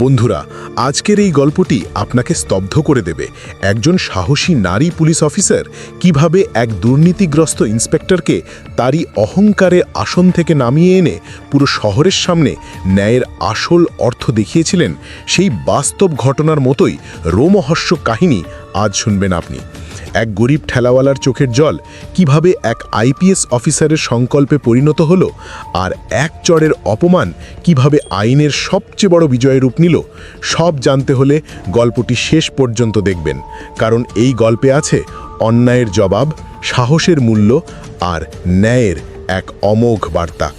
বন্ধুরা, আজকের এই গল্পটি আপনাকে স্তব্ধ করে দেবে। একজন সাহসী নারী পুলিশ অফিসার কীভাবে এক দুর্নীতিগ্রস্ত ইন্সপেক্টরকে তারই অহংকারে আসন থেকে নামিয়ে এনে পুরো শহরের সামনে ন্যায়ের আসল অর্থ দেখিয়েছিলেন, সেই বাস্তব ঘটনার মতোই রোমহর্ষ কাহিনী আজ শুনবেন আপনি। এক গরিব ঠেলাওয়ালার চোখের জল কীভাবে এক আইপিএস অফিসারের সংকল্পে পরিণত হলো আর এক চরের অপমান কীভাবে আইনের সবচেয়ে বড় বিজয়ের রূপ নিল, সব জানতে হলে গল্পটি শেষ পর্যন্ত দেখবেন। কারণ এই গল্পে আছে অন্যায়ের জবাব, সাহসের মূল্য আর ন্যায়ের এক অমোঘ বার্তা।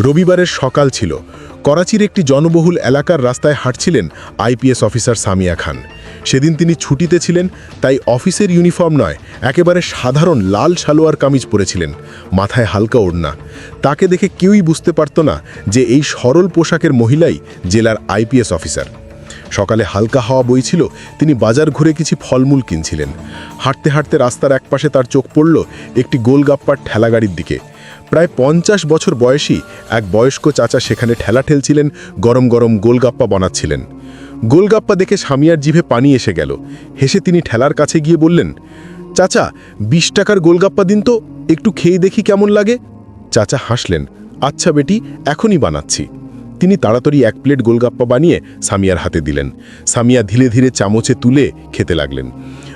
রবিবারের সকাল ছিল। করাচির একটি জনবহুল এলাকার রাস্তায় হাঁটছিলেন আইপিএস অফিসার সামিয়া খান। সেদিন তিনি ছুটিতে ছিলেন, তাই অফিসের ইউনিফর্ম নয়, একেবারে সাধারণ লাল সালোয়ার কামিজ পরেছিলেন, মাথায় হালকা ওড়না। তাকে দেখে কেউই বুঝতে পারত না যে এই সরল পোশাকের মহিলাই জেলার আইপিএস অফিসার। সকালে হালকা হাওয়া বইছিল তিনি বাজার ঘুরে কিছু ফলমূল কিনছিলেন। হাঁটতে হাঁটতে রাস্তার একপাশে তার চোখ পড়ল একটি গোলগাপ্পার ঠেলাগাড়ির দিকে। প্রায় পঞ্চাশ বছর বয়সী এক বয়স্ক চাচা সেখানে ঠেলা ঠেলছিলেন, গরম গরম গোলগাপ্পা বানাচ্ছিলেন। গোলগাপ্পা দেখে স্বামীয়ার জিভে পানি এসে গেল। হেসে তিনি ঠেলার কাছে গিয়ে বললেন, চাচা, বিশ টাকার গোলগাপ্পা দিন তো, একটু খেয়ে দেখি কেমন লাগে? চাচা হাসলেন আচ্ছা বেটি, এখনই বানাচ্ছি। তিনি তাড়াতাড়ি এক প্লেট গোলগাপ্পা বানিয়ে সামিয়ার হাতে দিলেন। সামিয়া ধীরে ধীরে চামচে তুলে খেতে লাগলেন।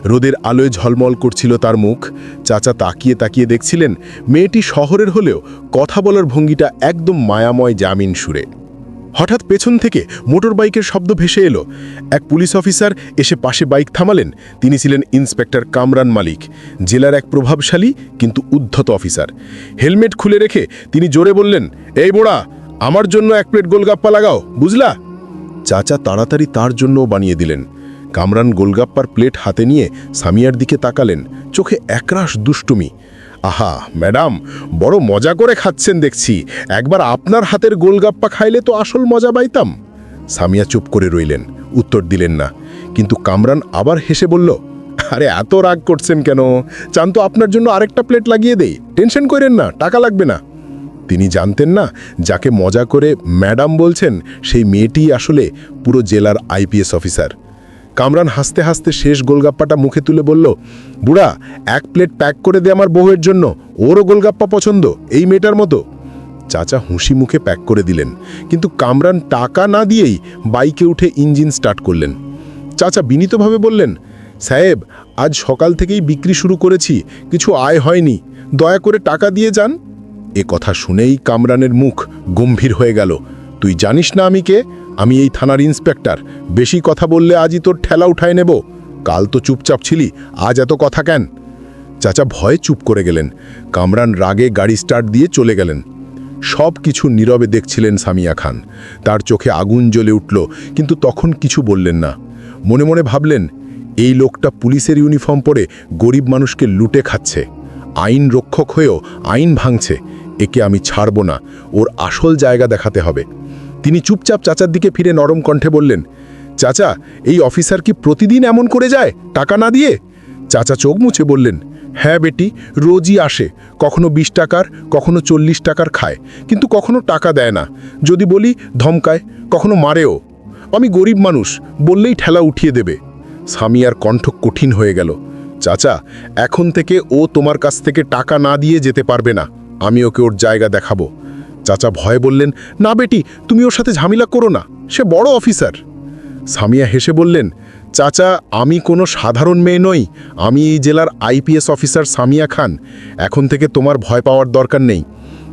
রোদের আলোয় ঝলমল করছিল তার মুখ। চাচা তাকিয়ে তাকিয়ে দেখছিলেন, মেয়েটি শহরের হলেও কথা বলার ভঙ্গিটা একদম মায়াময় জামিন সুরে। হঠাৎ পেছন থেকে মোটর বাইকের শব্দ ভেসে এলো। এক পুলিশ অফিসার এসে পাশে বাইক থামালেন। তিনি ছিলেন ইন্সপেক্টর কামরান মালিক, জেলার এক প্রভাবশালী কিন্তু উদ্ধত অফিসার। হেলমেট খুলে রেখে তিনি জোরে বললেন, এই বোড়া, আমার জন্য এক প্লেট গোলগাপ্পা লাগাও, বুঝলা? চাচা তাড়াতাড়ি তার জন্যও বানিয়ে দিলেন। কামরান গোলগাপ্পার প্লেট হাতে নিয়ে সামিয়ার দিকে তাকালেন। চোখে একরাশ দুষ্টুমি। আহা, ম্যাডাম, বড় মজা করে খাচ্ছেন দেখছি। একবার আপনার হাতের গোলগাপ্পা খাইলে তো আসল মজা পাইতাম। সামিয়া চুপ করে রইলেন, উত্তর দিলেন না। কিন্তু কামরান আবার হেসে বলল, আরে, এত রাগ করছেন কেন? চান তো আপনার জন্য আরেকটা প্লেট লাগিয়ে দেই। টেনশন করেন না, টাকা লাগবে না। তিনি জানতেন না, যাকে মজা করে ম্যাডাম বলছেন, সেই মেয়েটিই আসলে পুরো জেলার আইপিএস অফিসার। কামরান হাসতে হাসতে শেষ গোলগাপ্পাটা মুখে তুলে বলল, বুড়া, এক প্লেট প্যাক করে দে আমার বউয়ের জন্য। ওরও গোলগাপ্পা পছন্দ, এই মেয়েটার মতো। চাচা হুঁশি মুখে প্যাক করে দিলেন, কিন্তু কামরান টাকা না দিয়েই বাইকে উঠে ইঞ্জিন স্টার্ট করলেন। চাচা বিনীতভাবে বললেন, সাহেব, আজ সকাল থেকেই বিক্রি শুরু করেছি, কিছু আয় হয়নি, দয়া করে টাকা দিয়ে যান। এ কথা শুনেই কামরানের মুখ গম্ভীর হয়ে গেল। তুই জানিস না আমি কে? আমি এই থানার ইন্সপেক্টর। বেশি কথা বললে আজই তোর ঠেলা উঠায় নেব। কাল তো চুপচাপ ছিলি, আজ এত কথা কেন? চাচা ভয়ে চুপ করে গেলেন। কামরান রাগে গাড়ি স্টার্ট দিয়ে চলে গেলেন। সব কিছু নীরবে দেখছিলেন সামিয়া খান। তার চোখে আগুন জ্বলে উঠল, কিন্তু তখন কিছু বললেন না। মনে মনে ভাবলেন, এই লোকটা পুলিশের ইউনিফর্ম পরে গরিব মানুষকে লুটে খাচ্ছে। আইন রক্ষক হয়েও আইন ভাঙছে। একে আমি ছাড়ব না। ওর আসল জায়গা দেখাতে হবে। তিনি চুপচাপ চাচার দিকে ফিরে নরম কণ্ঠে বললেন, চাচা, এই অফিসার কি প্রতিদিন এমন করে যায়? টাকা না দিয়ে? চাচা চোখ মুছে বললেন হ্যাঁ বেটি, রোজই আসে। কখনো বিশ টাকার, কখনো চল্লিশ টাকার খায়। কিন্তু কখনো টাকা দেয় না। যদি বলি, ধমকায়, কখনো মারেও। আমি গরিব মানুষ, বললেই ঠেলা উঠিয়ে দেবে। সামিয়ার কণ্ঠ কঠিন হয়ে গেল। চাচা, এখন থেকে ও তোমার কাছ থেকে টাকা না দিয়ে যেতে পারবে না। আমি ওকে ওর জায়গা দেখাবো। চাচা ভয়ে বললেন, না বেটি, তুমি ওর সাথে ঝামেলা করো না, সে বড় অফিসার। সামিয়া হেসে বললেন, চাচা, আমি কোনো সাধারণ মেয়ে নই, আমি এই জেলার আইপিএস অফিসার সামিয়া খান, এখন থেকে তোমার ভয় পাওয়ার দরকার নেই।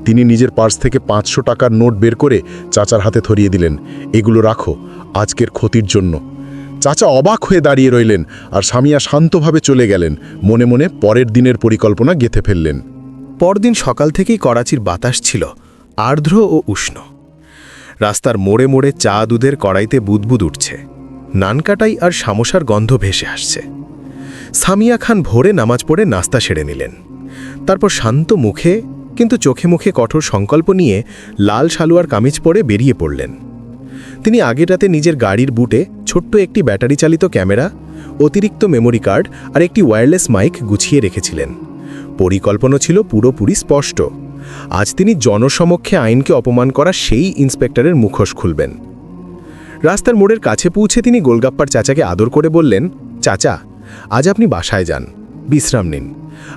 তিনি নিজের পার্স থেকে পাঁচশো টাকার নোট বের করে চাচার হাতে ধরিয়ে দিলেন, এগুলো রাখো, আজকের ক্ষতির জন্য। চাচা অবাক হয়ে দাঁড়িয়ে রইলেন আর সামিয়া শান্তভাবে চলে গেলেন, মনে মনে পরের দিনের পরিকল্পনা গেঁথে ফেললেন। পরদিন সকাল থেকেই করাচির বাতাস ছিল আর্দ্র ও উষ্ণ। রাস্তার মোড়ে মোড়ে চা দুধের কড়াইতে বুদবুদ উঠছে। নানকাটাই আর সামোসার গন্ধ ভেসে আসছে। সামিয়া খান ভোরে নামাজ পড়ে নাস্তা সেরে নিলেন। তারপর শান্ত মুখে, কিন্তু চোখে মুখে কঠোর সংকল্প নিয়ে লাল শালুয়ার কামিজ পরে বেরিয়ে পড়লেন। তিনি আগের রাতে নিজের গাড়ির বুটে ছোট্ট একটি ব্যাটারি চালিত ক্যামেরা, অতিরিক্ত মেমোরি কার্ড আর একটি ওয়্যারলেস মাইক গুছিয়ে রেখেছিলেন। পরিকল্পনা ছিল পুরোপুরি স্পষ্ট। আজ তিনি জনসমক্ষে আইনকে অপমান করা সেই ইন্সপেক্টরের মুখোশ খুলবেন। রাস্তার মোড়ের কাছে পৌঁছে তিনি গোলগাপ্পার চাচাকে আদর করে বললেন, চাচা, আজ আপনি বাসায় যান। বিশ্রাম নিন।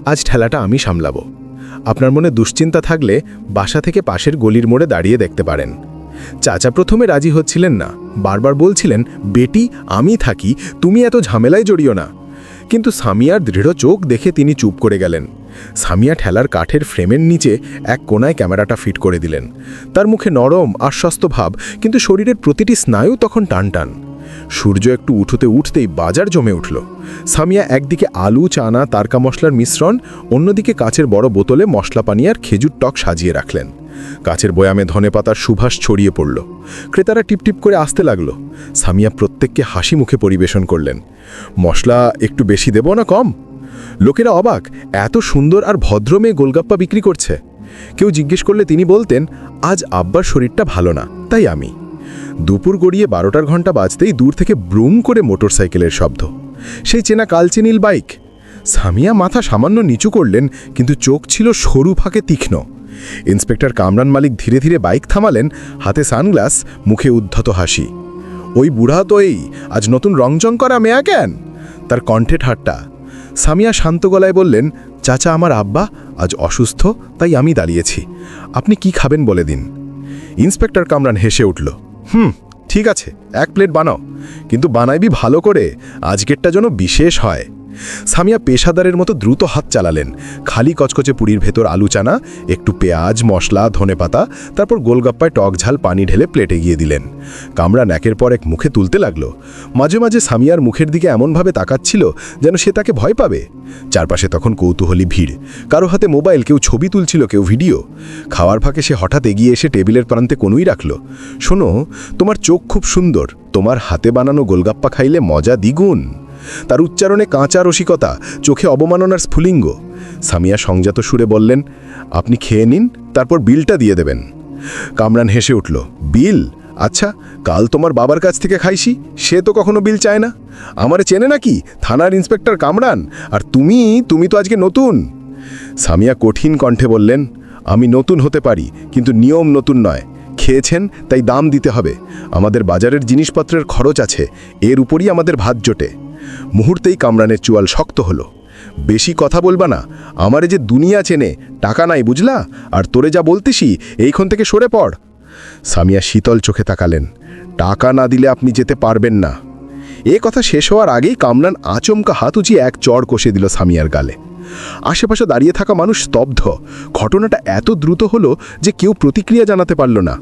আজ ঠেলাটা আমি সামলাব। আপনার মনে দুশ্চিন্তা থাকলে বাসা থেকে পাশের গলির মোড়ে দাঁড়িয়ে দেখতে পারেন। চাচা প্রথমে রাজি হচ্ছিলেন না। বারবার বলছিলেন, বেটি, আমি থাকি। তুমি এত ঝামেলায় জড়িও না। কিন্তু সামিয়ার দৃঢ় চোখ দেখে তিনি চুপ করে গেলেন। সামিয়া ঠেলার কাঠের ফ্রেমের নিচে এক কোনায় ক্যামেরাটা ফিট করে দিলেন। তার মুখে নরম, আশ্বস্ত ভাব, কিন্তু শরীরের প্রতিটি স্নায়ু তখন টান টান সূর্য একটু উঠোতে উঠতেই বাজার জমে উঠল। সামিয়া একদিকে আলু, চানা, তারকা মশলার মিশ্রণ, অন্যদিকে কাচের বড় বোতলে মশলা, পানি আর খেজুর টক সাজিয়ে রাখলেন। কাচের বয়ামে ধনেপাতার সুভাষ ছড়িয়ে পড়ল। ক্রেতারা টিপটিপ করে আসতে লাগল। সামিয়া প্রত্যেককে হাসি মুখে পরিবেশন করলেন। মশলা একটু বেশি দেব না কম? লোকেরা অবাক, এত সুন্দর আর ভদ্র মেয়ে গোলগাপ্পা বিক্রি করছে। কেউ জিজ্ঞেস করলে তিনি বলতেন, আজ আব্বার শরীরটা ভালো না, তাই আমি। দুপুর গড়িয়ে বারোটার ঘণ্টা বাজতেই দূর থেকে ব্রুম করে মোটরসাইকেলের শব্দ। সেই চেনা কালচেনিল বাইক। সামিয়া মাথা সামান্য নিচু করলেন, কিন্তু চোখ ছিল সরু ফাঁকে তীক্ষ্ণ। ইন্সপেক্টর কামরান মালিক ধীরে ধীরে বাইক থামালেন, হাতে সানগ্লাস, মুখে উদ্ধত হাসি। ওই বুড়া তো এই, আজ নতুন রংচং করা মেয়া কেন? তার কণ্ঠে ঠাট্টা। সামিয়া শান্ত গলায় বললেন, চাচা আমার আব্বা আজ অসুস্থ, তাই আমি দাঁড়িয়েছি। আপনি কি খাবেন বলে দিন। ইন্সপেক্টর কামরান হেসে উঠল, হুম, ঠিক আছে, এক প্লেট বানাও। কিন্তু বানাইবি ভালো করে, আজকেরটা যেন বিশেষ হয়। সামিয়া পেশাদারের মতো দ্রুত হাত চালালেন। খালি কচকচে পুরীর ভেতর আলু চানা, একটু পেঁয়াজ, মশলা, ধনেপাতা, তারপর গোলগাপ্পায় টক ঝাল পানি ঢেলে প্লেটে গিয়ে দিলেন। কামরান ন্যাকের পর এক মুখে তুলতে লাগল। মাঝে মাঝে সামিয়ার মুখের দিকে এমনভাবে তাকাচ্ছিল যেন সে তাকে ভয় পাবে। চারপাশে তখন কৌতূহলী ভিড়। কারও হাতে মোবাইল, কেউ ছবি তুলছিল, কেউ ভিডিও। খাওয়ার ফাঁকে সে হঠাৎ এগিয়ে এসে টেবিলের প্রান্তে কোনোই রাখল। শোনো, তোমার চোখ খুব সুন্দর। তোমার হাতে বানানো গোলগাপ্পা খাইলে মজা দ্বিগুণ। তার উচ্চারণে কাঁচা রসিকতা, চোখে অবমাননার স্ফুলিঙ্গ। সামিয়া সংজাত সুরে বললেন, আপনি খেয়ে নিন, তারপর বিলটা দিয়ে দেবেন। কামরান হেসে উঠল, বিল? আচ্ছা কাল তোমার বাবার কাছ থেকে খাইছি, সে তো কখনো বিল চায় না। আমারে চেনে নাকি? থানার ইন্সপেক্টর কামরান, আর তুমি তুমি তো আজকে নতুন। সামিয়া কঠিন কণ্ঠে বললেন, আমি নতুন হতে পারি, কিন্তু নিয়ম নতুন নয়। খেয়েছেন, তাই দাম দিতে হবে। আমাদের বাজারের জিনিসপত্রের খরচ আছে, এর উপরই আমাদের ভাত জোটে। মুহূর্তেই কামরানের চুয়াল শক্ত হলো। বেশি কথা বলবা না, আমারে যে দুনিয়া চেনে, টাকা নাই বুঝলা? আর তোরে যা বলতেছি, এইখান থেকে সরে পড়। সামিয়া শীতল চোখে তাকালেন। টাকা না দিলে আপনি যেতে পারবেন না। এ কথা শেষ হওয়ার আগেই কামরান আচমকা হাত উঁচিয়ে এক চড় কষে দিল সামিয়ার গালে। আশেপাশে দাঁড়িয়ে থাকা মানুষ স্তব্ধ। ঘটনাটা এত দ্রুত হলো যে কেউ প্রতিক্রিয়া জানাতে পারল না।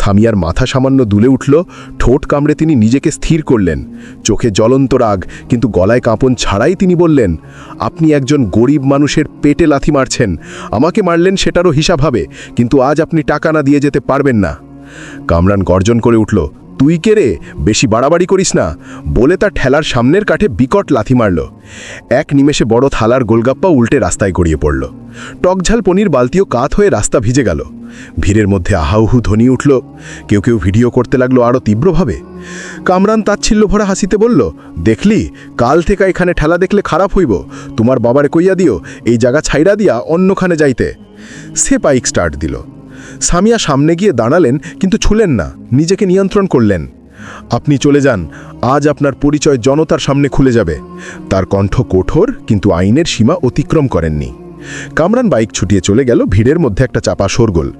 সামিয়ার মাথা সামান্য দুলে উঠল, ঠোঁট কামড়ে তিনি নিজেকে স্থির করলেন। চোখে জ্বলন্ত রাগ, কিন্তু গলায় কাঁপন ছাড়াই তিনি বললেন, আপনি একজন গরিব মানুষের পেটে লাথি মারছেন। আমাকে মারলেন সেটারও হিসাব হবে, কিন্তু আজ আপনি টাকা না দিয়ে যেতে পারবেন না। কামরান গর্জন করে উঠল তুই কে রে? বেশি বাড়াবাড়ি করিস না। বলে তার ঠেলার সামনের কাঠে বিকট লাথি মারল। এক নিমেষে বড় থালার গোলগাপ্পা উল্টে রাস্তায় গড়িয়ে পড়ল। টকঝাল পনির বালতিও কাত হয়ে রাস্তা ভিজে গেল। ভিড়ের মধ্যে আহাউহু ধ্বনি উঠল। কেউ কেউ ভিডিও করতে লাগল আরও তীব্রভাবে। কামরান তাচ্ছিল্য ভরা হাসিতে বলল, দেখলি, কাল থেকে এখানে ঠেলা দেখলে খারাপ হইব। তোমার বাবারে কইয়া দিও, এই জায়গা ছাইরা দিয়া অন্যখানে যাইতে। সে বাইক স্টার্ট দিল। সামিয়া সামনে গিয়ে দাঁড়ালেন, কিন্তু ছুলেন না, নিজেকে নিয়ন্ত্রণ করলেন। আপনি চলে যান, আজ আপনার পরিচয় জনতার সামনে খুলে যাবে। তার কণ্ঠ কঠোর, কিন্তু আইনের সীমা অতিক্রম করেননি। কামরান বাইক ছুটিয়ে চলে গেল ভিড়ের মধ্যে একটা চাপা শোরগোল।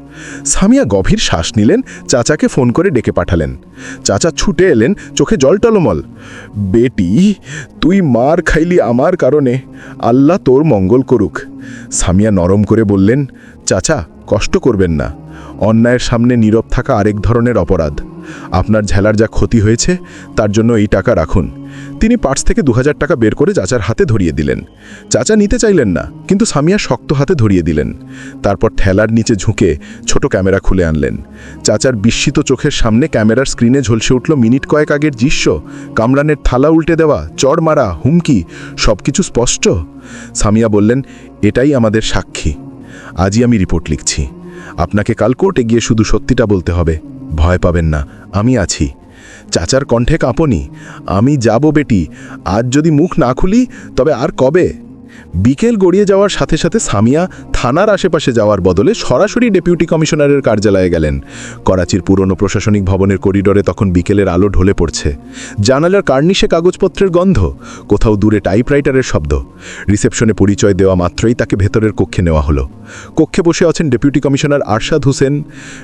সামিয়া গভীর শ্বাস নিলেন, চাচাকে ফোন করে ডেকে পাঠালেন। চাচা ছুটে এলেন, চোখে জল টলমল। বেটি, তুই মার খাইলি আমার কারণে। আল্লাহ তোর মঙ্গল করুক। সামিয়া নরম করে বললেন, চাচা, কষ্ট করবেন না। অন্যায়ের সামনে নীরব থাকা আরেক ধরনের অপরাধ। আপনার ঝেলার যা ক্ষতি হয়েছে, তার জন্য এই টাকা রাখুন। তিনি পার্স থেকে দু হাজার টাকা বের করে চাচার হাতে ধরিয়ে দিলেন। চাচা নিতে চাইলেন না, কিন্তু সামিয়া শক্ত হাতে ধরিয়ে দিলেন। তারপর ঠেলার নিচে ঝুঁকে ছোট ক্যামেরা খুলে আনলেন। চাচার বিস্মিত চোখের সামনে ক্যামেরার স্ক্রিনে ঝলসে উঠল মিনিট কয়েক আগের দৃশ্য। কামরানের থালা উল্টে দেওয়া চড় মারা, হুমকি সব কিছু স্পষ্ট। সামিয়া বললেন, এটাই আমাদের সাক্ষী। আজই আমি রিপোর্ট লিখছি। আপনাকে কাল কোর্টে গিয়ে শুধু সত্যিটা বলতে হবে। ভয় পাবেন না, আমি আছি। চাচার কণ্ঠে কাঁপনি, আমি যাব বেটি, আজ যদি মুখ না খুলি, তবে আর কবে? বিকেল গড়িয়ে যাওয়ার সাথে সাথে সামিয়া থানার আশেপাশে যাওয়ার বদলে সরাসরি ডেপুটি কমিশনারের কার্যালয়ে গেলেন। করাচির পুরনো প্রশাসনিক ভবনের করিডোরে তখন বিকেলের আলো ঢলে পড়ছে। জানালার কার্নিশে কাগজপত্রের গন্ধ, কোথাও দূরে টাইপরাইটারের শব্দ। রিসেপশনে পরিচয় দেওয়া মাত্রই তাকে ভেতরের কক্ষে নেওয়া হলো। কক্ষে বসে আছেন ডেপুটি কমিশনার আরশাদ হোসেন।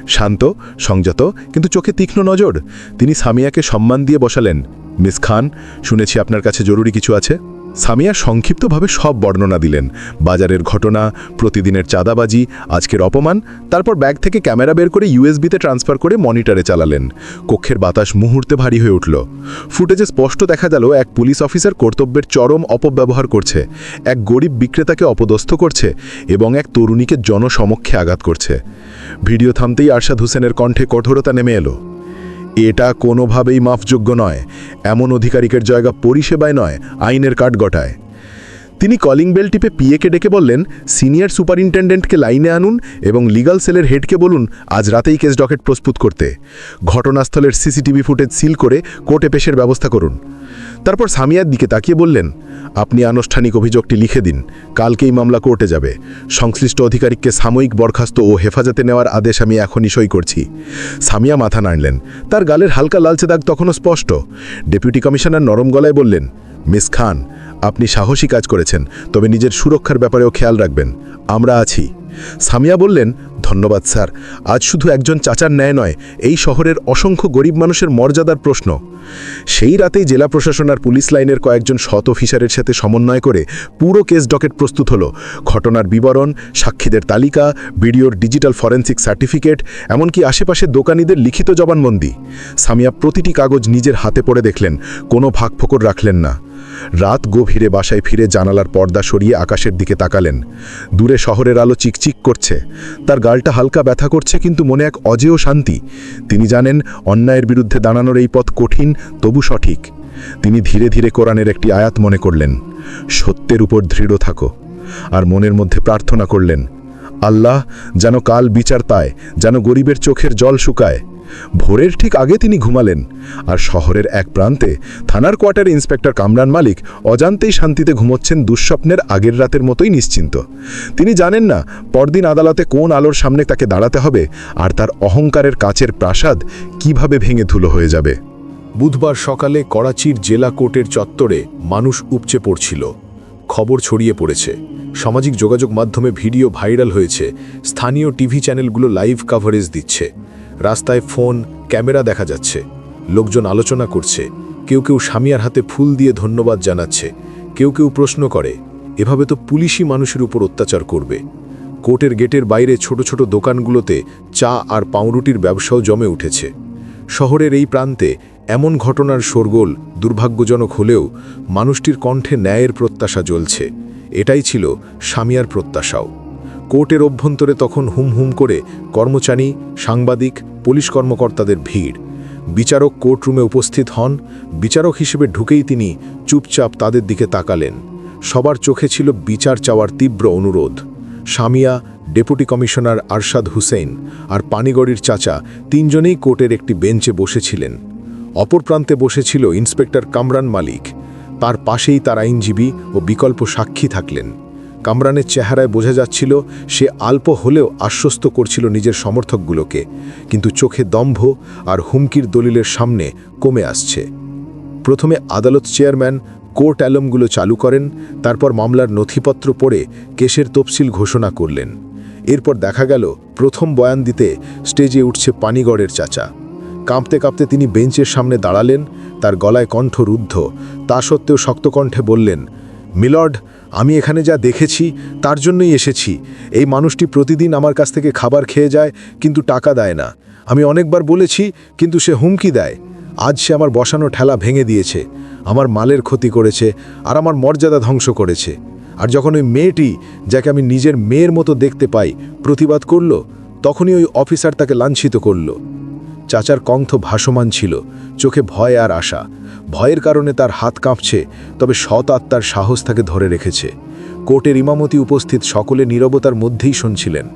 শান্ত, সংযত, কিন্তু চোখে তীক্ষ্ণ নজর। তিনি সামিয়াকে সম্মান দিয়ে বসালেন, মিস খান, শুনেছি আপনার কাছে জরুরি কিছু আছে। সামিয়া সংক্ষিপ্তভাবে সব বর্ণনা দিলেন। বাজারের ঘটনা, প্রতিদিনের চাঁদাবাজি, আজকের অপমান, তারপর ব্যাগ থেকে ক্যামেরা বের করে ইউএসবিতে ট্রান্সফার করে মনিটরে চালালেন। কক্ষের বাতাস মুহূর্তে ভারী হয়ে উঠল। ফুটেজে স্পষ্ট দেখা গেল, এক পুলিশ অফিসার কর্তব্যের চরম অপব্যবহার করছে। এক গরিব বিক্রেতাকে অপদস্থ করছে এবং এক তরুণীকে জনসমক্ষে আঘাত করছে। ভিডিও থামতেই আরশাদ হোসেনের কণ্ঠে কঠোরতা নেমে এলো। এটা কোনোভাবেই মাফযোগ্য নয়। এমন অধিকারিকের জায়গা পরিষেবায় নয় আইনের কাঠ কাঠগটায়। তিনি কলিং বেল টিপে পিএকে ডেকে বললেন সিনিয়র সুপারিনটেন্ডেন্টকে লাইনে আনুন এবং লিগাল সেলের হেডকে বলুন আজ রাতেই কেস ডকেট প্রস্তুত করতে। ঘটনাস্থলের সিসিটিভি ফুটেজ সিল করে কোর্টে পেশের ব্যবস্থা করুন। তারপর সামিয়ার দিকে তাকিয়ে বললেন, আপনি আনুষ্ঠানিক অভিযোগটি লিখে দিন, কালকেই মামলা কোর্টে যাবে। সংশ্লিষ্ট অধিকারিককে সাময়িক বরখাস্ত ও হেফাজতে নেওয়ার আদেশ আমি এখনই সই করছি। সামিয়া মাথা নাড়লেন। তার গালের হালকা লালচে দাগ তখনও স্পষ্ট। ডেপুটি কমিশনার নরম গলায় বললেন, মিস খান আপনি সাহসী কাজ করেছেন তবে নিজের সুরক্ষার ব্যাপারেও খেয়াল রাখবেন। আমরা আছি। সামিয়া বললেন, ধন্যবাদ, স্যার। আজ শুধু একজন চাচার ন্যায় নয়, এই শহরের অসংখ্য গরিব মানুষের মর্যাদার প্রশ্ন। সেই রাতেই জেলা প্রশাসন আর পুলিশ লাইনের কয়েকজন শত অফিসারের সাথে সমন্বয় করে পুরো কেস ডকেট প্রস্তুত হলো। ঘটনার বিবরণ, সাক্ষীদের তালিকা ভিডিওর ডিজিটাল ফরেন্সিক সার্টিফিকেট, এমনকি আশেপাশে দোকানিদের লিখিত জবানবন্দি। সামিয়া প্রতিটি কাগজ নিজের হাতে পড়ে দেখলেন, কোনো ফাঁকফোকর রাখলেন না। রাত গভীরে বাসায় ফিরে জানালার পর্দা সরিয়ে আকাশের দিকে তাকালেন। দূরে শহরের আলো চিকচিক করছে। তার গালটা হালকা ব্যথা করছে, কিন্তু মনে এক অজেয় শান্তি। তিনি জানেন, অন্যায়ের বিরুদ্ধে দাঁড়ানোর এই পথ কঠিন, তবু সঠিক। তিনি ধীরে ধীরে কোরআনের একটি আয়াত মনে করলেন, সত্যের উপর দৃঢ় থাকো। আর মনের মধ্যে প্রার্থনা করলেন, আল্লাহ যেন কাল বিচার পায়, যেন গরিবের চোখের জল শুকায়। ভোরের ঠিক আগে তিনি ঘুমালেন, আর শহরের এক প্রান্তে থানার কোয়ার্টার ইন্সপেক্টর কামরান মালিক অজান্তেই শান্তিতে ঘুমোচ্ছেন দুঃস্বপ্নের আগের রাতের মতোই নিশ্চিন্ত। তিনি জানেন না পরদিন আদালতে কোন আলোর সামনে তাকে দাঁড়াতে হবে, আর তার অহংকারের কাচের প্রাসাদ কীভাবে ভেঙে ধুলো হয়ে যাবে। বুধবার সকালে করাচির জেলা কোর্টের চত্বরে মানুষ উপচে পড়ছিল। খবর ছড়িয়ে পড়েছে। সামাজিক যোগাযোগ মাধ্যমে ভিডিও ভাইরাল হয়েছে। স্থানীয় টিভি চ্যানেলগুলো লাইভ কাভারেজ দিচ্ছে। রাস্তায় ফোন, ক্যামেরা দেখা যাচ্ছে। লোকজন আলোচনা করছে। কেউ কেউ স্বামীর হাতে ফুল দিয়ে ধন্যবাদ জানাচ্ছে। কেউ কেউ প্রশ্ন করে, এভাবে তো পুলিশই মানুষের উপর অত্যাচার করবে। কোর্টের গেটের বাইরে ছোট ছোট দোকানগুলোতে চা আর পাউরুটির ব্যবসাও জমে উঠেছে। শহরের এই প্রান্তে এমন ঘটনার শোরগোল দুর্ভাগ্যজনক হলেও মানুষটির কণ্ঠে ন্যায়ের প্রত্যাশা জ্বলছে। এটাই ছিল স্বামীয়ার প্রত্যাশাও। কোর্টের অভ্যন্তরে তখন হুম হুম করে কর্মচারী, সাংবাদিক পুলিশ কর্মকর্তাদের ভিড়। বিচারক কোর্টরুমে উপস্থিত হন। বিচারক হিসেবে ঢুকেই তিনি চুপচাপ তাদের দিকে তাকালেন। সবার চোখে ছিল বিচার চাওয়ার তীব্র অনুরোধ। সামিয়া, ডেপুটি কমিশনার আরশাদ হুসেন আর পানিগড়ির চাচা তিনজনেই কোর্টের একটি বেঞ্চে বসেছিলেন। অপর প্রান্তে বসেছিল ইন্সপেক্টর কামরান মালিক। তার পাশেই তার আইনজীবী ও বিকল্প সাক্ষী থাকলেন। কামরানের চেহারায় বোঝা যাচ্ছিল সে অল্প হলেও আশ্বস্ত করছিল নিজের সমর্থকগুলোকে, কিন্তু চোখে দম্ভ আর হুমকির দলিলের সামনে কমে আসছে। প্রথমে আদালত চেয়ারম্যান কোর্ট অ্যালমগুলো চালু করেন, তারপর মামলার নথিপত্র পড়ে কেসের তফসিল ঘোষণা করলেন। এরপর দেখা গেল, প্রথম বয়ান দিতে স্টেজে উঠছে পানিগড়ের চাচা। কাঁপতে কাঁপতে তিনি বেঞ্চের সামনে দাঁড়ালেন, তার গলায় কণ্ঠ রুদ্ধ। তা সত্ত্বেও শক্ত কণ্ঠে বললেন মিলর্ড, আমি এখানে যা দেখেছি, তার জন্যই এসেছি। এই মানুষটি প্রতিদিন আমার কাছ থেকে খাবার খেয়ে যায়, কিন্তু টাকা দেয় না। আমি অনেকবার বলেছি, কিন্তু সে হুমকি দেয়। আজ সে আমার বসানো ঠেলা ভেঙে দিয়েছে। আমার মালের ক্ষতি করেছে, আর আমার মর্যাদা ধ্বংস করেছে। আর যখন ওই মেয়েটি, যাকে আমি নিজের মেয়ের মতো দেখতে পাই, প্রতিবাদ করল, তখনই ওই অফিসার তাকে লাঞ্ছিত করল। চাচার কণ্ঠ ভাসমান ছিল, চোখে ভয় আর আশা। ভয়ের কারণে তার হাত কাঁপছে, তবে সৎ আত্মার সাহস তাকে ধরে রেখেছে। কোর্টের ইমামতি উপস্থিত সকলে নীরবতার মধ্যেই শুনছিলেন।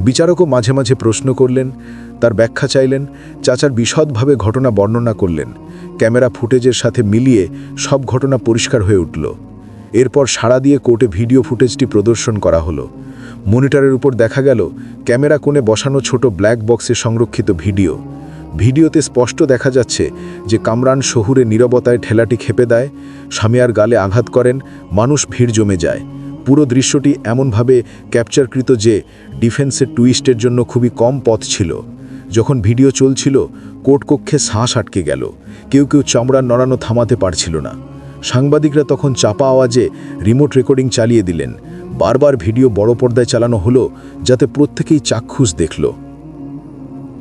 বিচারকও মাঝে মাঝে প্রশ্ন করলেন, তার ব্যাখ্যা চাইলেন, চাচার বিশদভাবে ঘটনা বর্ণনা করলেন। ক্যামেরা ফুটেজের সাথে মিলিয়ে সব ঘটনা পরিষ্কার হয়ে উঠল। এরপর সাড়া দিয়ে কোর্টে ভিডিও ফুটেজটি প্রদর্শন করা হলো। মনিটরের উপর দেখা গেল, ক্যামেরা কোণে বসানো ছোট ব্ল্যাক বক্সে সংরক্ষিত ভিডিও। ভিডিওতে স্পষ্ট দেখা যাচ্ছে যে কামরান শহুরে নীরবতায় ঠেলাটি খেপে দেয়, স্বামীয়ার গালে আঘাত করেন, মানুষ ভিড় জমে যায়। পুরো দৃশ্যটি এমনভাবে ক্যাপচারকৃত যে ডিফেন্সের টুইস্টের জন্য খুবই কম পথ ছিল। যখন ভিডিও চলছিল কোর্টকক্ষে শ্বাস আটকে গেল। কেউ কেউ চামড়া নড়ানো থামাতে পারছিল না। সাংবাদিকরা তখন চাপা আওয়াজে রিমোট রেকর্ডিং চালিয়ে দিলেন। বারবার ভিডিও বড় পর্দায় চালানো হলো, যাতে প্রত্যেকেই চাক্ষুষ দেখল।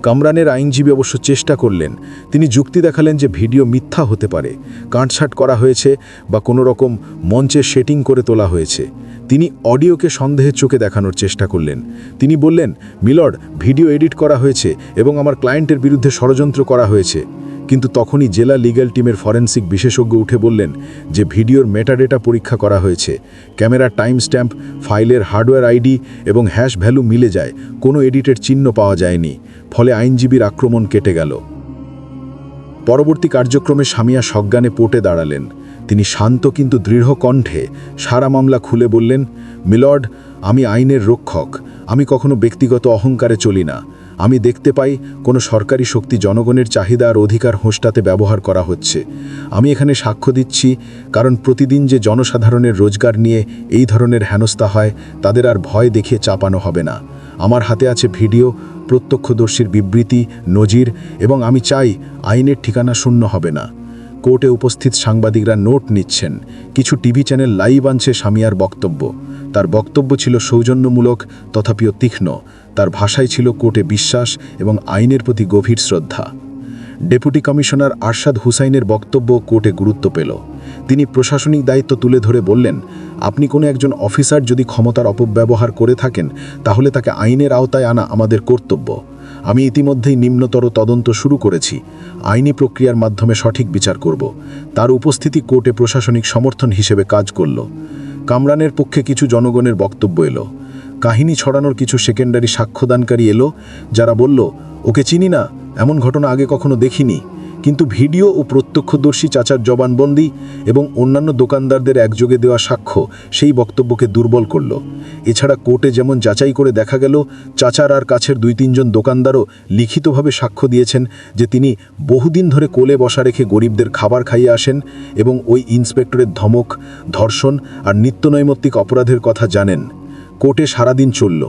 কামরানের আইনজীবী অবশ্য চেষ্টা করলেন। তিনি যুক্তি দেখালেন যে ভিডিও মিথ্যা হতে পারে, কাঁটছাট করা হয়েছে বা কোনো রকম মঞ্চে সেটিং করে তোলা হয়েছে। তিনি অডিওকে সন্দেহের চোখে দেখানোর চেষ্টা করলেন। তিনি বললেন, মিলর্ড, ভিডিও এডিট করা হয়েছে এবং আমার ক্লায়েন্টের বিরুদ্ধে ষড়যন্ত্র করা হয়েছে। কিন্তু তখনই জেলা লিগ্যাল টিমের ফরেন্সিক বিশেষজ্ঞ উঠে বললেন যে ভিডিওর মেটাডেটা পরীক্ষা করা হয়েছে। ক্যামেরার টাইম স্ট্যাম্প ফাইলের হার্ডওয়্যার আইডি এবং হ্যাশ ভ্যালু মিলে যায়। কোনো এডিটের চিহ্ন পাওয়া যায়নি। ফলে আইনজীবীর আক্রমণ কেটে গেল। পরবর্তী কার্যক্রমে স্বামীয়া সজ্ঞানে পোটে দাঁড়ালেন। তিনি শান্ত কিন্তু দৃঢ় কণ্ঠে সারা মামলা খুলে বললেন, মিলর্ড, আমি আইনের রক্ষক। আমি কখনো ব্যক্তিগত অহংকারে চলি না। আমি দেখতে পাই কোনো সরকারি শক্তি জনগণের চাহিদা আর অধিকার হোঁসটাতে ব্যবহার করা হচ্ছে। আমি এখানে সাক্ষ্য দিচ্ছি, কারণ প্রতিদিন যে জনসাধারণের রোজগার নিয়ে এই ধরনের হেনস্থা হয়, তাদের আর ভয় দেখিয়ে চাপানো হবে না। আমার হাতে আছে ভিডিও, প্রত্যক্ষদর্শীর বিবৃতি, নজির, এবং আমি চাই আইনের ঠিকানা শূন্য হবে না। কোর্টে উপস্থিত সাংবাদিকরা নোট নিচ্ছেন। কিছু টিভি চ্যানেল লাইভ আনছে স্বামীয়ার বক্তব্য। তার বক্তব্য ছিল সৌজন্যমূলক, তথাপিও তীক্ষ্ণ। তার ভাষায় ছিল কোর্টে বিশ্বাস এবং আইনের প্রতি গভীর শ্রদ্ধা। ডেপুটি কমিশনার আরশাদ হুসাইনের বক্তব্য কোর্টে গুরুত্ব পেল। তিনি প্রশাসনিক দায়িত্ব তুলে ধরে বললেন, আপনি কোনো একজন অফিসার যদি ক্ষমতার অপব্যবহার করে থাকেন, তাহলে তাকে আইনের আওতায় আনা আমাদের কর্তব্য। আমি ইতিমধ্যেই নিম্নতর তদন্ত শুরু করেছি। আইনি প্রক্রিয়ার মাধ্যমে সঠিক বিচার করব। তার উপস্থিতি কোর্টে প্রশাসনিক সমর্থন হিসেবে কাজ করল। কামরানের পক্ষে কিছু জনগণের বক্তব্য এলো। কাহিনী ছড়ানোর কিছু সেকেন্ডারি সাক্ষ্যদানকারী এলো, যারা বলল, ওকে চিনি না, এমন ঘটনা আগে কখনো দেখিনি। কিন্তু ভিডিও ও প্রত্যক্ষদর্শী চাচার জবানবন্দি এবং অন্যান্য দোকানদারদের একযোগে দেওয়া সাক্ষ্য সেই বক্তব্যকে দুর্বল করল। এছাড়া কোর্টে যেমন যাচাই করে দেখা গেল, চাচার আর কাছের দুই তিনজন দোকানদারও লিখিতভাবে সাক্ষ্য দিয়েছেন যে তিনি বহুদিন ধরে কোলে বসা রেখে গরিবদের খাবার খাইয়ে আসেন এবং ওই ইন্সপেক্টরের ধমক, ধর্ষণ আর নিত্যনৈমিত্তিক অপরাধের কথা জানেন। কোর্টে সারাদিন চলল।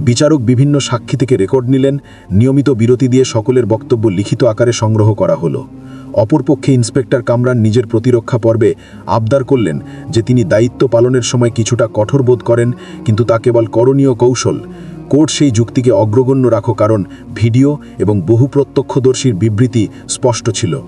বিচারক বিভিন্ন সাক্ষী থেকে রেকর্ড নিলেন, নিয়মিত বিরতি দিয়ে সকলের বক্তব্য লিখিত আকারে সংগ্রহ করা হলো। অপরপক্ষে ইন্সপেক্টর কামরান নিজের প্রতিরক্ষা পর্বে আবদার করলেন যে তিনি দায়িত্ব পালনের সময় কিছুটা কঠোর বোধ করেন, কিন্তু তা কেবল করণীয় কৌশল। কোর্ট সেই যুক্তিকে অগ্রগণ্য রাখো কারণ ভিডিও এবং বহু প্রত্যক্ষদর্শীর বিবৃতি স্পষ্ট ছিল।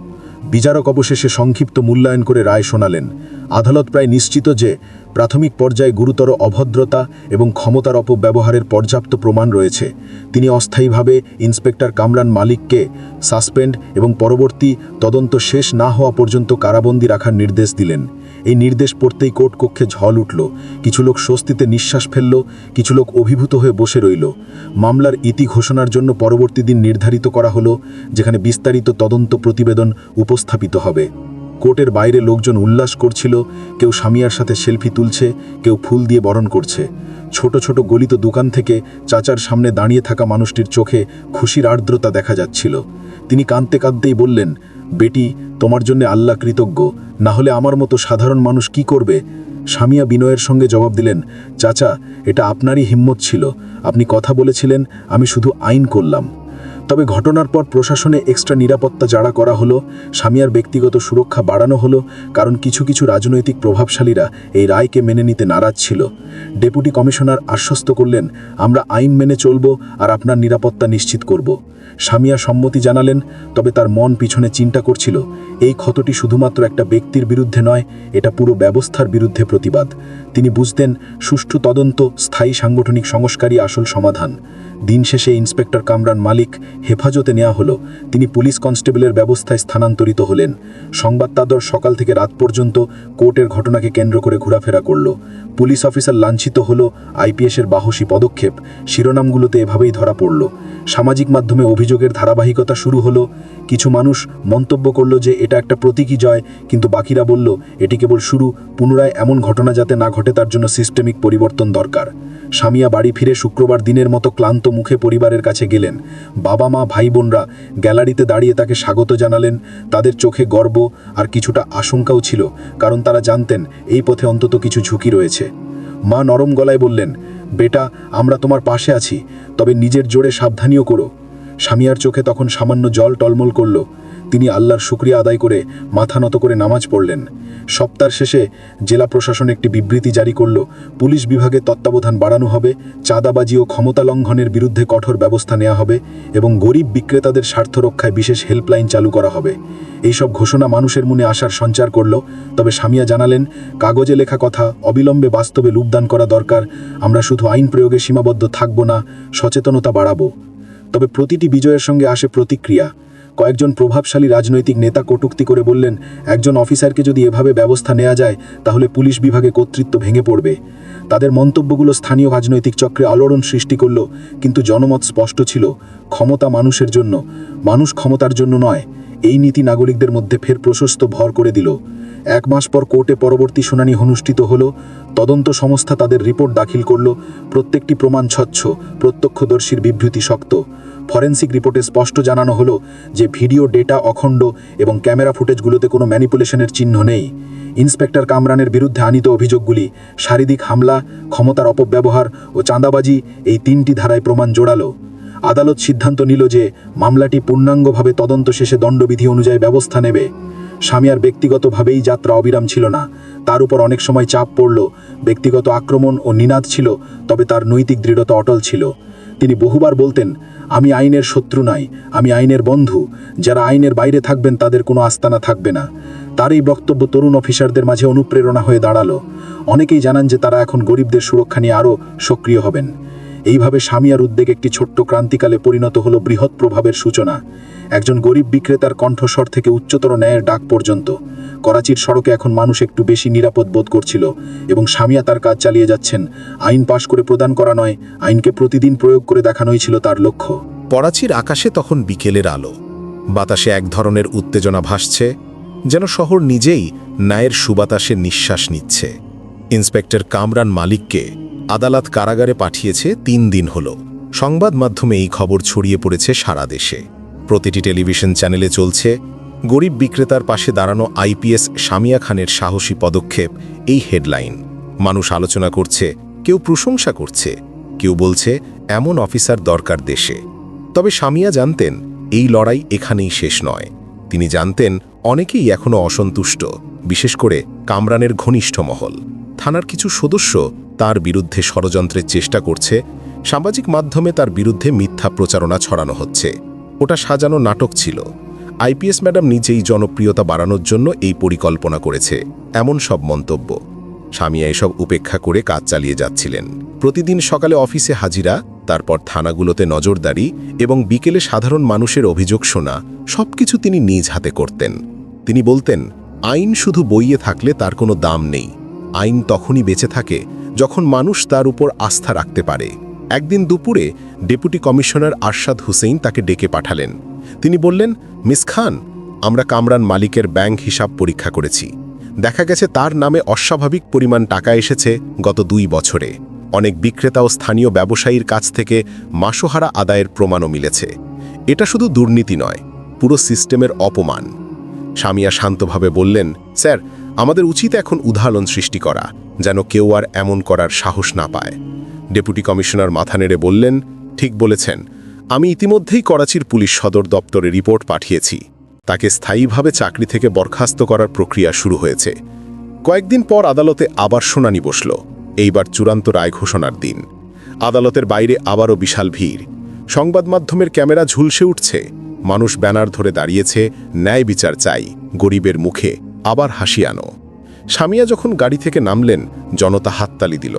বিচারক অবশেষে সংক্ষিপ্ত মূল্যায়ন করে রায় শোনালেন। আদালত প্রায় নিশ্চিত যে প্রাথমিক পর্যায়ে গুরুতর অভদ্রতা এবং ক্ষমতার অপব্যবহারের পর্যাপ্ত প্রমাণ রয়েছে। তিনি অস্থায়ীভাবে ইন্সপেক্টর কামরান মালিককে সাসপেন্ড এবং পরবর্তী তদন্ত শেষ না হওয়া পর্যন্ত কারাবন্দী রাখার নির্দেশ দিলেন। এই নির্দেশ পড়তেই কোর্ট কক্ষে ঝল উঠল। কিছু লোক স্বস্তিতে নিঃশ্বাস ফেলল, কিছু লোক অভিভূত হয়ে বসে রইল। মামলার ইতি ঘোষণার জন্য পরবর্তী দিন নির্ধারিত করা হলো, যেখানে বিস্তারিত তদন্ত প্রতিবেদন উপস্থাপিত হবে। কোর্টের বাইরে লোকজন উল্লাস করছিল, কেউ স্বামীয়ার সাথে সেলফি তুলছে, কেউ ফুল দিয়ে বরণ করছে। ছোট ছোট গলিত দোকান থেকে চাচার সামনে দাঁড়িয়ে থাকা মানুষটির চোখে খুশির আর্দ্রতা দেখা যাচ্ছিল। তিনি কাঁদতে কাঁদতেই বললেন, বেটি, তোমার জন্য আল্লাহ কৃতজ্ঞ, না হলে আমার মতো সাধারণ মানুষ কি করবে? স্বামীয়া বিনয়ের সঙ্গে জবাব দিলেন, চাচা, এটা আপনারই হিম্মত ছিল। আপনি কথা বলেছিলেন, আমি শুধু আইন করলাম। তবে ঘটনার পর প্রশাসনে এক্সট্রা নিরাপত্তা জাড়া করা হলো, স্বামীয়ার ব্যক্তিগত সুরক্ষা বাড়ানো হলো, কারণ কিছু কিছু রাজনৈতিক প্রভাবশালীরা এই রায়কে মেনে নিতে নারাজ ছিল। ডেপুটি কমিশনার আশ্বস্ত করলেন, আমরা আইন মেনে চলব আর আপনার নিরাপত্তা নিশ্চিত করব। স্বামীয়া সম্মতি জানালেন, তবে তার মন পিছনে চিন্তা করছিল। এই ক্ষতটি শুধুমাত্র একটা ব্যক্তির বিরুদ্ধে নয়, এটা পুরো ব্যবস্থার বিরুদ্ধে প্রতিবাদ। তিনি বুঝতেন সুষ্ঠু তদন্ত, স্থায়ী সাংগঠনিক সংস্কারই আসল সমাধান। দিন শেষে ইন্সপেক্টর কামরান মালিক হেফাজতে নেওয়া হলো। তিনি পুলিশ কনস্টেবলের ব্যবস্থায় স্থানান্তরিত হলেন। সংবাদ তাদর সকাল থেকে রাত পর্যন্ত কোর্টের ঘটনাকে কেন্দ্র করে ঘোরাফেরা করল। পুলিশ অফিসার লাঞ্ছিত হলো, আইপিএসের বাহসী পদক্ষেপ, শিরোনামগুলোতে এভাবেই ধরা পড়ল। সামাজিক মাধ্যমে অভিযোগের ধারাবাহিকতা শুরু হলো। কিছু মানুষ মন্তব্য করল যে এটা একটা প্রতীকী জয়, কিন্তু বাকিরা বলল, এটি কেবল শুরু, পুনরায় এমন ঘটনা যাতে না ঘটে তার জন্য সিস্টেমিক পরিবর্তন দরকার। স্বামীয়া বাড়ি ফিরে শুক্রবার দিনের মতো ক্লান্ত মুখে পরিবারের কাছে গেলেন। বাবা মা, ভাই বোনরা গ্যালারিতে দাঁড়িয়ে তাকে স্বাগত জানালেন। তাদের চোখে গর্ব আর কিছুটা আশঙ্কাও ছিল, কারণ তারা জানতেন, এই পথে অন্তত কিছু ঝুঁকি রয়েছে। মা নরম গলায় বললেন বেটা, আমরা তোমার পাশে আছি, তবে নিজের জোরে সাবধানীও করো। স্বামীয়ার চোখে তখন সামান্য জল টলমল করল। তিনি আল্লাহর শুক্রিয়া আদায় করে মাথা নত করে নামাজ পড়লেন। সপ্তাহ শেষে জেলা প্রশাসন একটি বিবৃতি জারি করল, পুলিশ বিভাগের তত্ত্বাবধান বাড়ানো হবে, চাঁদাবাজি ও ক্ষমতা লঙ্ঘনের বিরুদ্ধে কঠোর ব্যবস্থা নেওয়া হবে এবং গরিব বিক্রেতাদের স্বার্থ রক্ষায় বিশেষ হেল্পলাইন চালু করা হবে। এইসব ঘোষণা মানুষের মনে আসার সঞ্চার করল, তবে স্বামীয়া জানালেন, কাগজে লেখা কথা অবিলম্বে বাস্তবে রূপদান করা দরকার, আমরা শুধু আইন প্রয়োগে সীমাবদ্ধ থাকব না, সচেতনতা বাড়াবো। তবে প্রতিটি বিজয়ের সঙ্গে আসে প্রতিক্রিয়া। কয়েকজন প্রভাবশালী রাজনৈতিক নেতা কটুক্তি করে বললেন, একজন অফিসারকে যদি এভাবে ব্যবস্থা নেওয়া যায়, তাহলে পুলিশ বিভাগে কর্তৃত্ব ভেঙে পড়বে। তাদের মন্তব্যগুলো স্থানীয় রাজনৈতিক চক্রে আলোড়ন সৃষ্টি করল, কিন্তু জনমত স্পষ্ট ছিল, ক্ষমতা মানুষের জন্য। মানুষ ক্ষমতার জন্য নয়, এই নীতি নাগরিকদের মধ্যে ফের প্রশস্ত ভর করে দিল। এক মাস পর কোর্টে পরবর্তী শুনানি অনুষ্ঠিত হলো, তদন্ত সংস্থা তাদের রিপোর্ট দাখিল করল, প্রত্যেকটি প্রমাণ স্বচ্ছ, প্রত্যক্ষদর্শীর বিবৃতি শক্ত। ফরেন্সিক রিপোর্টে স্পষ্ট জানানো হলো যে ভিডিও, ডেটা অখণ্ড এবং ক্যামেরা ফুটেজগুলোতে কোনো ম্যানিপুলেশনের চিহ্ন নেই। ইন্সপেক্টর কামরানের বিরুদ্ধে আনিত অভিযোগগুলি, শারীরিক হামলা, ক্ষমতার অপব্যবহার ও চাঁদাবাজি এই তিনটি ধারায় প্রমাণ জোড়ালো। আদালত সিদ্ধান্ত নিল যে মামলাটি পূর্ণাঙ্গভাবে তদন্ত শেষে দণ্ডবিধি অনুযায়ী ব্যবস্থা নেবে। স্বামীর ব্যক্তিগতভাবেই যাত্রা অবিরাম ছিল না। তার উপর অনেক সময় চাপ পড়ল, ব্যক্তিগত আক্রমণ ও নিনাদ ছিল, তবে তার নৈতিক দৃঢ়তা অটল ছিল। তিনি বহুবার বলতেন আমি আইনের শত্রু নাই, আমি আইনের বন্ধু। যারা আইনের বাইরে থাকবেন, তাদের কোনো আস্তানা থাকবে না। তার এই বক্তব্য তরুণ অফিসারদের মাঝে অনুপ্রেরণা হয়ে দাঁড়াল। অনেকেই জানান যে তারা এখন গরিবদের সুরক্ষা নিয়ে আরও সক্রিয় হবেন। এইভাবে স্বামী আর উদ্বেগ একটি ছোট্ট ক্রান্তিকালে পরিণত হলো বৃহৎ প্রভাবের সূচনা। একজন গরিব বিক্রেতার কণ্ঠস্বর থেকে উচ্চতর ন্যায়ের ডাক পর্যন্ত। করাচির সড়কে এখন মানুষ একটু বেশি নিরাপদ বোধ করছিল এবং স্বামীয়া তার কাজ চালিয়ে যাচ্ছেন। আইন পাশ করে প্রদান করা নয়, আইনকে প্রতিদিন প্রয়োগ করে দেখানোই ছিল তার লক্ষ্য। পরাচির আকাশে তখন বিকেলের আলো। বাতাসে এক ধরনের উত্তেজনা ভাসছে, যেন শহর নিজেই ন্যায়ের সুবাতাসে নিঃশ্বাস নিচ্ছে। ইন্সপেক্টর কামরান মালিককে আদালত কারাগারে পাঠিয়েছে তিন দিন হল। সংবাদ মাধ্যমে এই খবর ছড়িয়ে পড়েছে সারা দেশে। প্রতিটি টেলিভিশন চ্যানেলে চলছে, গরিব বিক্রেতার পাশে দাঁড়ানো আইপিএস শামিয়া খানের সাহসী পদক্ষেপ, এই হেডলাইন। মানুষ আলোচনা করছে, কেউ প্রশংসা করছে, কেউ বলছে, এমন অফিসার দরকার দেশে। তবে স্বামীয়া জানতেন, এই লড়াই এখানেই শেষ নয়। তিনি জানতেন, অনেকেই এখনও অসন্তুষ্ট, বিশেষ করে কামরানের ঘনিষ্ঠ মহল। থানার কিছু সদস্য তার বিরুদ্ধে ষড়যন্ত্রের চেষ্টা করছে, সামাজিক মাধ্যমে তার বিরুদ্ধে মিথ্যা প্রচারণা ছড়ানো হচ্ছে। ওটা সাজানো নাটক ছিল। আইপিএস ম্যাডাম নিজেই জনপ্রিয়তা বাড়ানোর জন্য এই পরিকল্পনা করেছে, এমন সব মন্তব্য। স্বামীয়া এসব উপেক্ষা করে কাজ চালিয়ে যাচ্ছিলেন। প্রতিদিন সকালে অফিসে হাজিরা, তারপর থানাগুলোতে নজরদারি এবং বিকেলে সাধারণ মানুষের অভিযোগ শোনা, সবকিছু তিনি নিজ হাতে করতেন। তিনি বলতেন, আইন শুধু বইয়ে থাকলে তার কোনো দাম নেই। আইন তখনই বেঁচে থাকে যখন মানুষ তার উপর আস্থা রাখতে পারে। একদিন দুপুরে ডেপুটি কমিশনার আরশাদ হুসেইন তাকে ডেকে পাঠালেন। তিনি বললেন, মিস খান, আমরা কামরান মালিকের ব্যাংক হিসাব পরীক্ষা করেছি। দেখা গেছে তার নামে অস্বাভাবিক পরিমাণ টাকা এসেছে গত দুই বছরে। অনেক বিক্রেতা ও স্থানীয় ব্যবসায়ীর কাছ থেকে মাসোহারা আদায়ের প্রমাণও মিলেছে। এটা শুধু দুর্নীতি নয়, পুরো সিস্টেমের অপমান। স্বামীয়া শান্তভাবে বললেন, স্যার, আমাদের উচিত এখন উদাহরণ সৃষ্টি করা, যেন কেউ আর এমন করার সাহস না পায়। ডেপুটি কমিশনার মাথা নেড়ে বললেন, ঠিক বলেছেন। আমি ইতিমধ্যেই করাচির পুলিশ সদর দপ্তরে রিপোর্ট পাঠিয়েছি। তাকে স্থায়ীভাবে চাকরি থেকে বরখাস্ত করার প্রক্রিয়া শুরু হয়েছে। কয়েকদিন পর আদালতে আবার শুনানি বসল। এইবার চূড়ান্ত রায় ঘোষণার দিন। আদালতের বাইরে আবারও বিশাল ভিড়। সংবাদ মাধ্যমের ক্যামেরা ঝুলসে উঠছে। মানুষ ব্যানার ধরে দাঁড়িয়েছে, ন্যায় বিচার চাই, গরিবের মুখে, আবার হাসি আনো। স্বামীয়া যখন গাড়ি থেকে নামলেন, জনতা হাততালি দিল।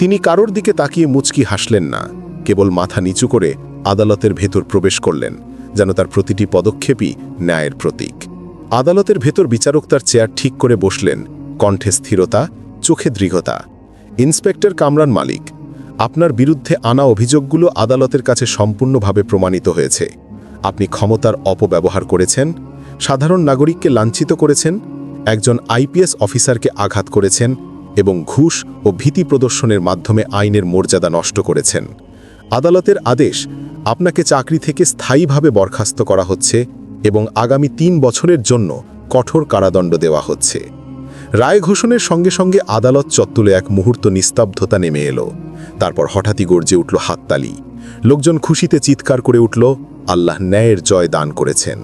তিনি কারোর দিকে তাকিয়ে মুচকি হাসলেন না, কেবল মাথা নিচু করে আদালতের ভেতর প্রবেশ করলেন, যেন তার প্রতিটি পদক্ষেপই ন্যায়ের প্রতীক। আদালতের ভেতর বিচারক তার চেয়ার ঠিক করে বসলেন, কণ্ঠে স্থিরতা, চোখে দৃঢ়তা। ইন্সপেক্টর কামরান মালিক, আপনার বিরুদ্ধে আনা অভিযোগগুলো আদালতের কাছে সম্পূর্ণভাবে প্রমাণিত হয়েছে। আপনি ক্ষমতার অপব্যবহার করেছেন, সাধারণ নাগরিককে লাঞ্ছিত করেছেন, একজন আইপিএস অফিসারকে আঘাত করেছেন এবং ঘুষ ও ভীতি প্রদর্শনের মাধ্যমে আইনের মর্যাদা নষ্ট করেছেন। আদালতের আদেশ, আপনাকে চাকরি থেকে স্থায়ীভাবে বরখাস্ত করা হচ্ছে এবং আগামী তিন বছরের জন্য কঠোর কারাদণ্ড দেওয়া হচ্ছে। রায় ঘোষণের সঙ্গে সঙ্গে আদালত চত্বলে এক মুহূর্ত নিস্তব্ধতা নেমে এলো। তারপর হঠাৎই গর্জে উঠল হাততালি। লোকজন খুশিতে চিৎকার করে উঠল, আল্লাহ ন্যায়ের জয় দান করেছেন।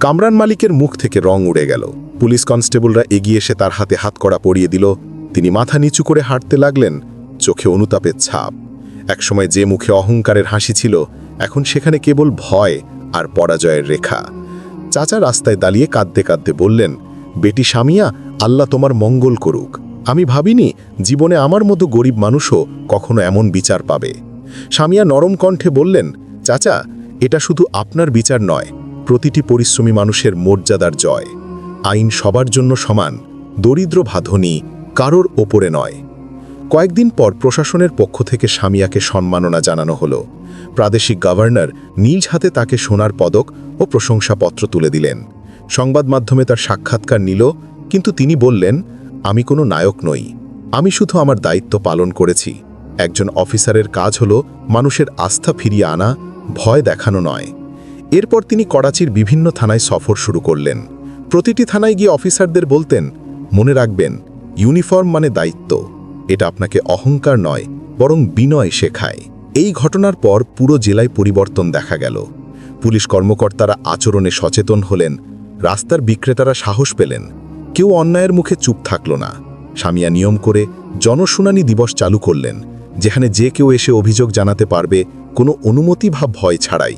কামরান মালিকের মুখ থেকে রং উড়ে গেল। পুলিশ কনস্টেবলরা এগিয়ে এসে তার হাতে হাত করা পরিয়ে দিল। তিনি মাথা নিচু করে হাঁটতে লাগলেন, চোখে অনুতাপের ছাপ। একসময় যে মুখে অহংকারের হাসি ছিল, এখন সেখানে কেবল ভয় আর পরাজয়ের রেখা। চাচা রাস্তায় দাঁড়িয়ে কাঁদতে কাঁদতে বললেন, বেটি স্বামিয়া আল্লাহ তোমার মঙ্গল করুক। আমি ভাবিনি জীবনে আমার মতো গরিব মানুষও কখনো এমন বিচার পাবে স্বামিয়া নরম কণ্ঠে বললেন, চাচা, এটা শুধু আপনার বিচার নয়, প্রতিটি পরিশ্রমী মানুষের মর্যাদার জয়। আইন সবার জন্য সমান, দরিদ্র ভাধনী কারোর ওপরে নয়। কয়েকদিন পর প্রশাসনের পক্ষ থেকে স্বামিয়াকে সম্মাননা জানানো হলো। প্রাদেশিক গভর্নর নিজ হাতে তাকে সোনার পদক ও প্রশংসাপত্র তুলে দিলেন। সংবাদ মাধ্যমে তার সাক্ষাৎকার নিল, কিন্তু তিনি বললেন, আমি কোনো নায়ক নই। আমি শুধু আমার দায়িত্ব পালন করেছি। একজন অফিসারের কাজ হলো মানুষের আস্থা ফিরিয়ে আনা, ভয় দেখানো নয়। এরপর তিনি করাচির বিভিন্ন থানায় সফর শুরু করলেন। প্রতিটি থানায় গিয়ে অফিসারদের বলতেন, মনে রাখবেন ইউনিফর্ম মানে দায়িত্ব। এটা আপনাকে অহংকার নয়, বরং বিনয় শেখায়। এই ঘটনার পর পুরো জেলায় পরিবর্তন দেখা গেল। পুলিশ কর্মকর্তারা আচরণে সচেতন হলেন, রাস্তার বিক্রেতারা সাহস পেলেন। কেউ অন্যায়ের মুখে চুপ থাকল না। স্বামিয়া নিয়ম করে জনশুনানি দিবস চালু করলেন, যেখানে যে কেউ এসে অভিযোগ জানাতে পারবে, কোনো অনুমতি বা ভয় ছাড়াই।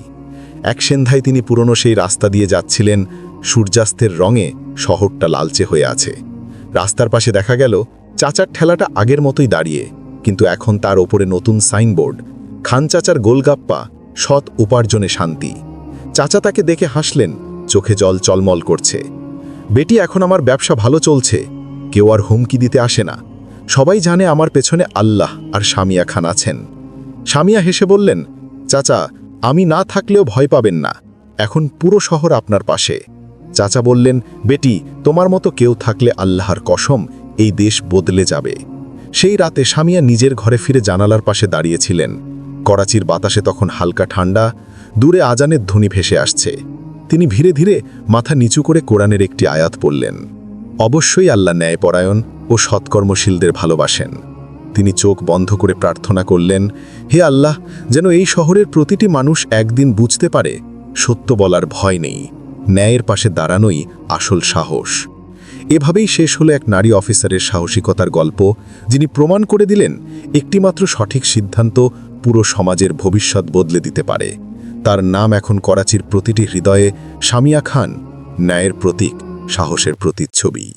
এক সন্ধ্যায় তিনি পুরনো সেই রাস্তা দিয়ে যাচ্ছিলেন, সূর্যাস্তের রঙে শহরটা লালচে হয়ে আছে। রাস্তার পাশে দেখা গেল চাচার ঠেলাটা আগের মতোই দাঁড়িয়ে, কিন্তু এখন তার ওপরে নতুন সাইনবোর্ড, খান চাচার গোলগাপ্পা, সৎ উপার্জনে শান্তি। চাচা তাকে দেখে হাসলেন, চোখে জল চলমল করছে। বেটি, এখন আমার ব্যবসা ভালো চলছে, কেউ আর হুমকি দিতে আসে না। সবাই জানে আমার পেছনে আল্লাহ আর সামিয়া খান আছেন। সামিয়া হেসে বললেন, চাচা, আমি না থাকলেও ভয় পাবেন না, এখন পুরো শহর আপনার পাশে। চাচা বললেন, বেটি, তোমার মতো কেউ থাকলে আল্লাহর কসম, এই দেশ বদলে যাবে। সেই রাতে স্বামিয়া নিজের ঘরে ফিরে জানালার পাশে দাঁড়িয়েছিলেন। করাচির বাতাসে তখন হালকা ঠান্ডা, দূরে আজানের ধ্বনি ভেসে আসছে। তিনি ধীরে ধীরে মাথা নিচু করে কোরআনের একটি আয়াত পড়লেন, অবশ্যই আল্লাহ ন্যায়পরায়ণ ও সৎকর্মশীলদের ভালোবাসেন। তিনি চোখ বন্ধ করে প্রার্থনা করলেন, হে আল্লাহ, যেন এই শহরের প্রতিটি মানুষ একদিন বুঝতে পারে, সত্য বলার ভয় নেই। ন্যায়ের পাশে দাঁড়ানোই আসল সাহস। এভাবেই শেষ হলো এক নারী অফিসারের সাহসিকতার গল্প, যিনি প্রমাণ করে দিলেন একটিমাত্র সঠিক সিদ্ধান্ত পুরো সমাজের ভবিষ্যৎ বদলে দিতে পারে। তার নাম এখন করাচির প্রতিটি হৃদয়ে সামিয়া খান, ন্যায়ের প্রতীক, সাহসের প্রতিচ্ছবি।